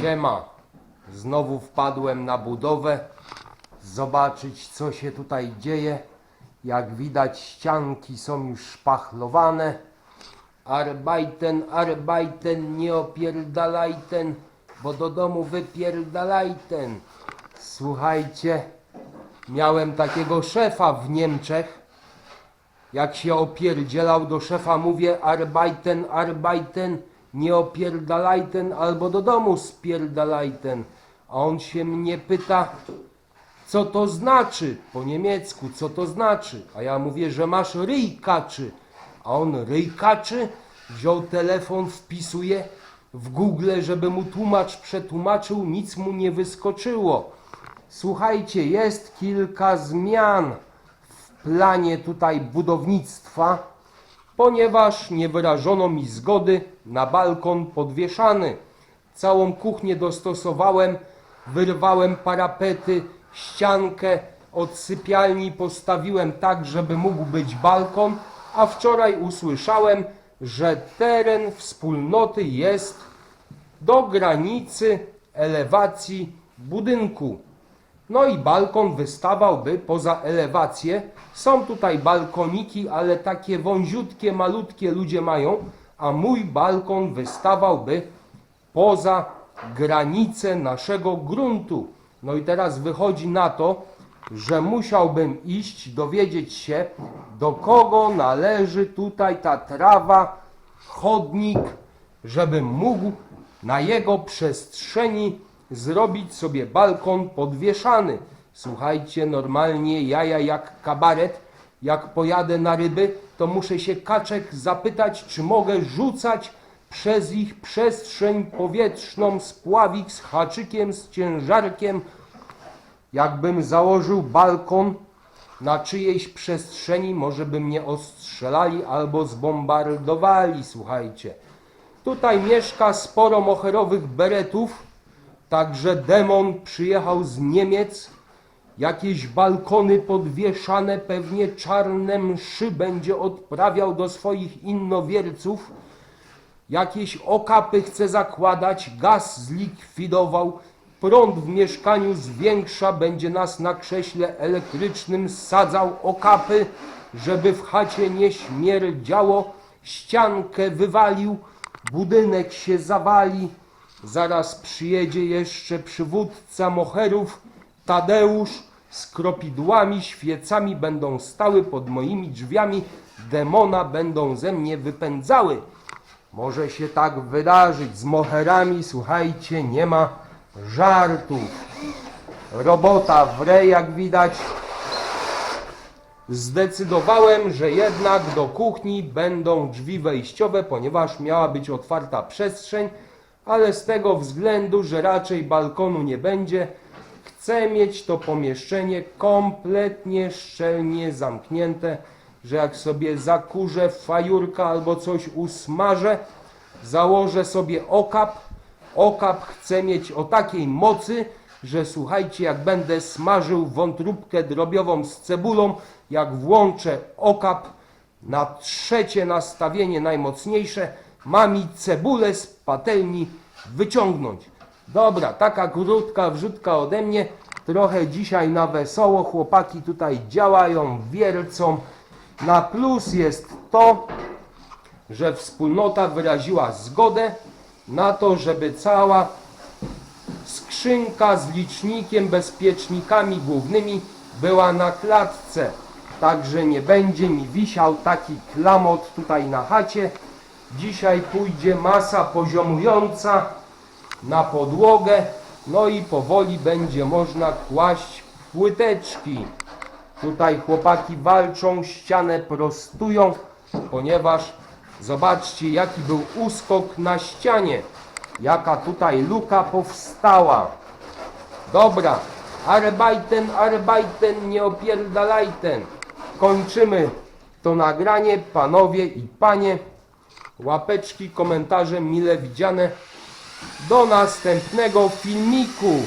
Siema. Znowu wpadłem na budowę. Zobaczyć, co się tutaj dzieje. Jak widać, ścianki są już szpachlowane. Arbeiten, arbeiten, nie opierdalajten, bo do domu wypierdalajten. Słuchajcie, miałem takiego szefa w Niemczech. Jak się opierdzielał do szefa, mówię arbeiten, arbeiten, nie opierdalajten, albo do domu spierdalajten. A on się mnie pyta, co to znaczy po niemiecku, co to znaczy. A ja mówię, że masz ryj kaczy. A on ryj kaczy, wziął telefon, wpisuje w Google, żeby mu tłumacz przetłumaczył, nic mu nie wyskoczyło. Słuchajcie, jest kilka zmian w planie tutaj budownictwa, ponieważ nie wyrażono mi zgody na balkon podwieszany. Całą kuchnię dostosowałem, wyrwałem parapety, ściankę od sypialni postawiłem tak, żeby mógł być balkon, a wczoraj usłyszałem, że teren wspólnoty jest do granicy elewacji budynku. No i balkon wystawałby poza elewację. Są tutaj balkoniki, ale takie wąziutkie, malutkie ludzie mają, a mój balkon wystawałby poza granicę naszego gruntu. No i teraz wychodzi na to, że musiałbym iść, dowiedzieć się, do kogo należy tutaj ta trawa, chodnik, żebym mógł na jego przestrzeni zrobić sobie balkon podwieszany. Słuchajcie, normalnie jaja jak kabaret, jak pojadę na ryby, to muszę się kaczek zapytać, czy mogę rzucać przez ich przestrzeń powietrzną spławik z haczykiem, z ciężarkiem. Jakbym założył balkon na czyjejś przestrzeni, może by mnie ostrzelali albo zbombardowali, słuchajcie. Tutaj mieszka sporo moherowych beretów, także demon przyjechał z Niemiec. Jakieś balkony podwieszane, pewnie czarne mszy będzie odprawiał do swoich innowierców. Jakieś okapy chce zakładać, gaz zlikwidował, prąd w mieszkaniu zwiększa, będzie nas na krześle elektrycznym sadzał okapy, żeby w chacie nie śmierdziało, ściankę wywalił, budynek się zawali, zaraz przyjedzie jeszcze przywódca moherów, Tadeusz, z kropidłami, świecami będą stały pod moimi drzwiami, demona będą ze mnie wypędzały. Może się tak wydarzyć z moherami, słuchajcie, nie ma żartów. Robota wre, jak widać. Zdecydowałem, że jednak do kuchni będą drzwi wejściowe, ponieważ miała być otwarta przestrzeń, ale z tego względu, że raczej balkonu nie będzie, chcę mieć to pomieszczenie kompletnie szczelnie zamknięte, że jak sobie zakurzę fajurka albo coś usmażę, założę sobie okap. Okap chcę mieć o takiej mocy, że słuchajcie, jak będę smażył wątróbkę drobiową z cebulą, jak włączę okap na trzecie nastawienie najmocniejsze, ma mi cebulę z patelni wyciągnąć. Dobra, taka krótka wrzutka ode mnie. Trochę dzisiaj na wesoło. Chłopaki tutaj działają, wiercą. Na plus jest to, że wspólnota wyraziła zgodę na to, żeby cała skrzynka z licznikiem, bezpiecznikami głównymi była na klatce. Także nie będzie mi wisiał taki klamot tutaj na chacie. Dzisiaj pójdzie masa poziomująca na podłogę, no i powoli będzie można kłaść płyteczki. Tutaj chłopaki walczą, ścianę prostują, ponieważ zobaczcie jaki był uskok na ścianie, jaka tutaj luka powstała. Dobra, arbeiten, arbeiten, nie opierdalajten. Kończymy to nagranie, panowie i panie. Łapeczki, komentarze mile widziane. Do następnego filmiku.